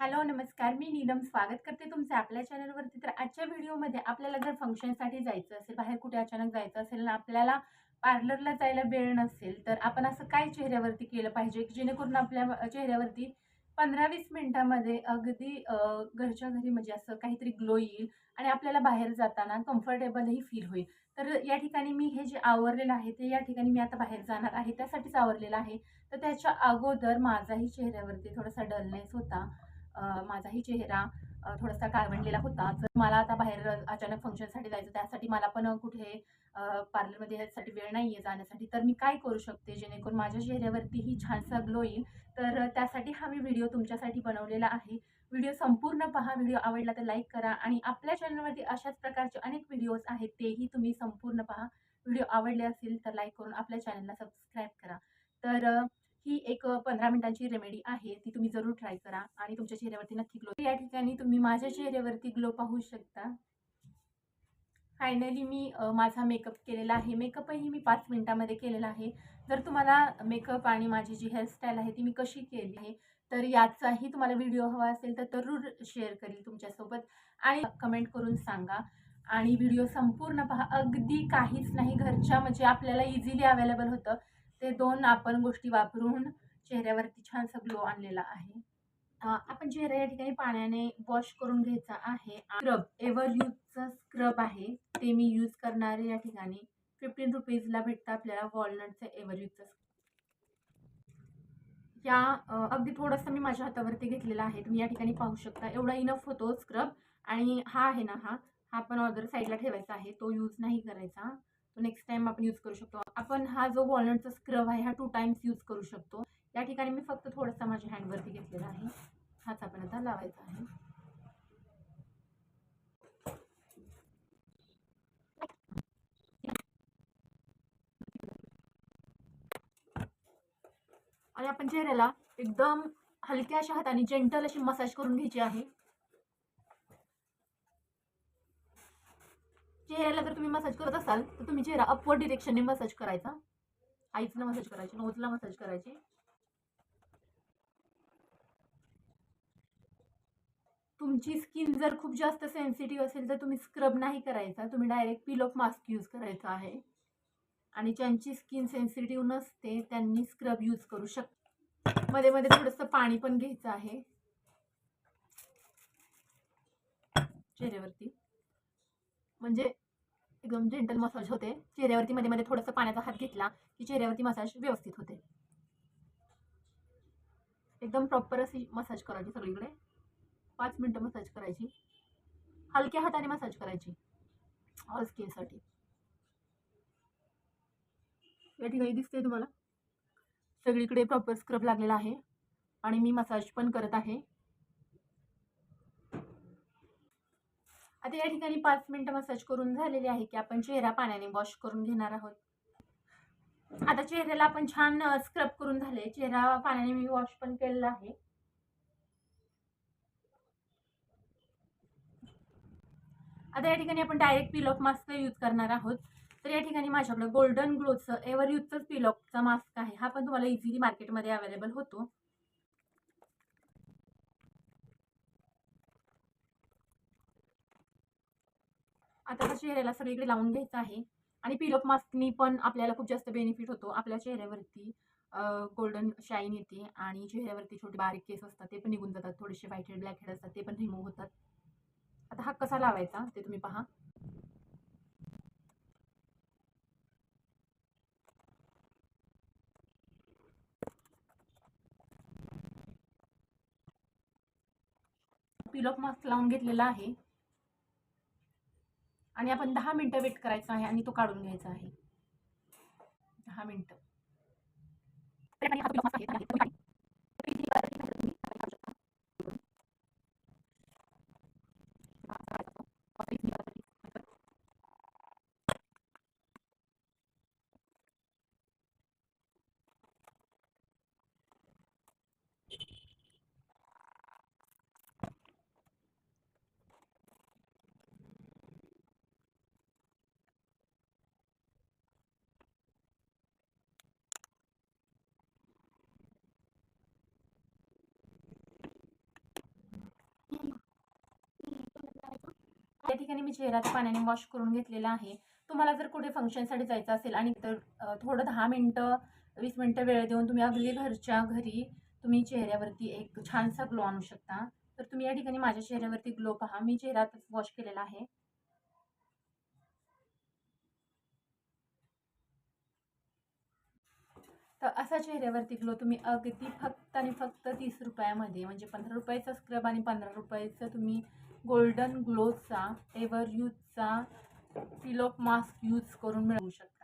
Hello नमस्कार. मी नीलम. स्वागत करते तुमचं आपल्या चॅनलवरती तर आजच्या व्हिडिओमध्ये आपल्याला जर फंक्शनसाठी जायचं असेल बाहेर कुठे अचानक जायचं असेल ना आपल्याला पार्लरला जायला वेळ नसेल तर आपण असं काय चेहऱ्यावरती केलं पाहिजे? की जेणेकरून आपल्या चेहऱ्यावरती पंधरा वीस मिनिटामध्ये अगदी घरच्या घरी म्हणजे असं काहीतरी ग्लो येईल आणि आपल्याला बाहेर जाताना कम्फर्टेबलही फील होईल. तर या ठिकाणी मी हे जे आवरलेलं आहे ते या ठिकाणी मी आता बाहेर जाणार आहे. त्यासाठीच आवरलेलं आहे. तर त्याच्या अगोदर माझाही चेहऱ्यावरती थोडासा डलनेस होता. माझाही चेहरा थोडासा काळवंडलेला होता. तर मला आता बाहेर अचानक फंक्शनसाठी जायचं त्यासाठी मला पण कुठे पार्लरमध्ये यासाठी वेळ नाही आहे जाण्यासाठी. तर मी काय करू शकते? जेणेकरून माझ्या चेहऱ्यावरतीही छानसा ग्लो येईल तर त्यासाठी हा मी व्हिडिओ तुमच्यासाठी बनवलेला आहे. व्हिडिओ संपूर्ण पहा. व्हिडिओ आवडला तर लाईक करा. आणि आपल्या चॅनलवरती अशाच प्रकारचे अनेक व्हिडिओज आहेत तेही तुम्ही संपूर्ण पहा. व्हिडिओ आवडले असेल तर लाईक करून आपल्या चॅनलला सबस्क्राईब करा. तर ही एक पंधरा मिनिटांची रेमेडी आहे ती तुम्ही जरूर ट्राय करा आणि तुमच्या चेहऱ्यावरती नक्की ग्लो या ठिकाणी तुम्ही माझ्या चेहऱ्यावरती ग्लो पाहू शकता. फायनली मी माझा मेकअप केलेला आहे. मेकअपही मी पाच मिनिटामध्ये केलेला आहे. जर तुम्हाला मेकअप आणि माझी जी हेअरस्टाईल आहे ती मी कशी केली आहे तर याचाही तुम्हाला व्हिडिओ हवा असेल तर जरूर शेअर करील तुमच्यासोबत आणि कमेंट करून सांगा. आणि व्हिडिओ संपूर्ण पहा. अगदी काहीच नाही. घरच्या म्हणजे आपल्याला इझिली अवेलेबल होतं. ते दोन आपण गोष्टी वापरून चेहऱ्यावरती छानसा ग्लो आणलेला आहे. आपण चेहरा या ठिकाणी पाण्याने वॉश करून घ्यायचा आहे. स्क्रब एव्हर यूजचं स्क्रब आहे. ते मी यूज करणारे या ठिकाणी. फिफ्टीन रुपीजला भेटतं आपल्याला वॉलनटचं एव्हर स्क्रब या अगदी थोडंसं मी माझ्या हातावरती घेतलेला आहे. तुम्ही या ठिकाणी पाहू शकता. एवढा इनफ होतो स्क्रब आणि हा आहे ना हा. हा पण ऑर्डर साईडला ठेवायचा आहे. तो यूज नाही करायचा. तो नेक्स्ट टाइम आपण यूज करू शकतो. आपण हा जो वॉलनटचा स्क्रब आहे हा टू टाइम्स यूज करू शकतो. या ठिकाणी मी फक्त थोडासा माझ्या हँडवरती घेतलेला आहे. हाच आपण आता लावायचा आहे. आणि आपण चेहऱ्याला एकदम हलक्या अशा हाताने जेंटल अशी मसाज करून घ्यायची आहे. चेहऱ्याला जर तुम्ही मसाज करत असाल तर तुम्ही चेहरा अपवर्ड डिरेक्शनने मसाज करायचा. आईचला मसाज करायची नोजला मसाज करायची. तुमची स्किन जर खूप जास्त सेन्सिटिव्ह असेल तर तुम्ही स्क्रब नाही करायचा. तुम्ही direct peel off mask use करायचा आहे. आणि ज्यांची स्किन सेन्सिटिव्ह नसते त्यांनी स्क्रब यूज करू शकता मध्ये मध्ये थोडंसं पाणी पण घ्यायचं आहे. चेहऱ्यावरती. म्हणजे एकदम जेंटल मसाज होते. चेहऱ्यावरती मध्ये मध्ये थोडंसं पाण्याचा हात घेतला की चेहऱ्यावरती मसाज व्यवस्थित होते. एकदम प्रॉपर अशी मसाज करायची सगळीकडे. पाच मिनटं मसाज करायची. हलक्या हाताने मसाज करायची. ऑल स्किनसाठी या ठिकाणी दिसते तुम्हाला. सगळीकडे प्रॉपर स्क्रब लागलेला आहे. आणि मी मसाज पण करत आहे. आता या ठिकाणी पाच मिनटं मसाज करून झालेली आहे की आपण चेहरा पाण्याने वॉश करून घेणार आहोत. आता चेहऱ्याला आपण छान स्क्रब करून झाले चेहरा पाण्याने मी वॉश पण केलेला आहे. आता या ठिकाणी आपण direct peel off mask use करणार आहोत. तर या ठिकाणी माझ्याकडे गोल्डन ग्लोचं एव्हर यूजचंच पील ऑफचा मास्क आहे. हा पण तुम्हाला इझिली मार्केटमध्ये अवेलेबल होतो. आता हा चेहऱ्याला सगळीकडे लावून घ्यायचा आहे. आणि पिलअप मास्कनी पण आपल्याला खूप जास्त बेनिफिट होतो. आपल्या चेहऱ्यावरती गोल्डन शाईन येते आणि चेहऱ्यावरती छोटे बारीक केस असतात ते पण निघून जातात. थोडेसे व्हाईट हेड ब्लॅक हेड असतात ते पण रिमूव्ह होतात. आता हा कसा लावायचा ते तुम्ही पहा. पील मास्क लावून घेतलेला आहे. आणि आपण दहा मिनटं वेट करायचं आहे आणि तो काढून घ्यायचा आहे. दहा मिनटं. त्या ठिकाणी मी चेहरा पाण्याने वॉश करून घेतलेला आहे. तुम्हाला जर कुठे फंक्शनसाठी जायचं असेल आणि तर थोडं दहा मिनटं वीस मिनटं वेळ देऊन तुम्ही अगदी घरच्या घरी तुम्ही चेहऱ्यावरती एक छानसा ग्लो आणू शकता. तर तुम्ही या ठिकाणी माझ्या चेहऱ्यावरती ग्लो पहा. मी चेहरा वॉश केलेला आहे. तर असा चेहऱ्यावरती ग्लो तुम्ही अगदी फक्त आणि फक्त तीस रुपयामध्ये म्हणजे पंधरा रुपयाचा स्क्रब आणि पंधरा रुपयाचं तुम्ही गोल्डन ग्लोचा एव्हर यूजचा सिलोप मास्क यूज करून मिळवू शकता.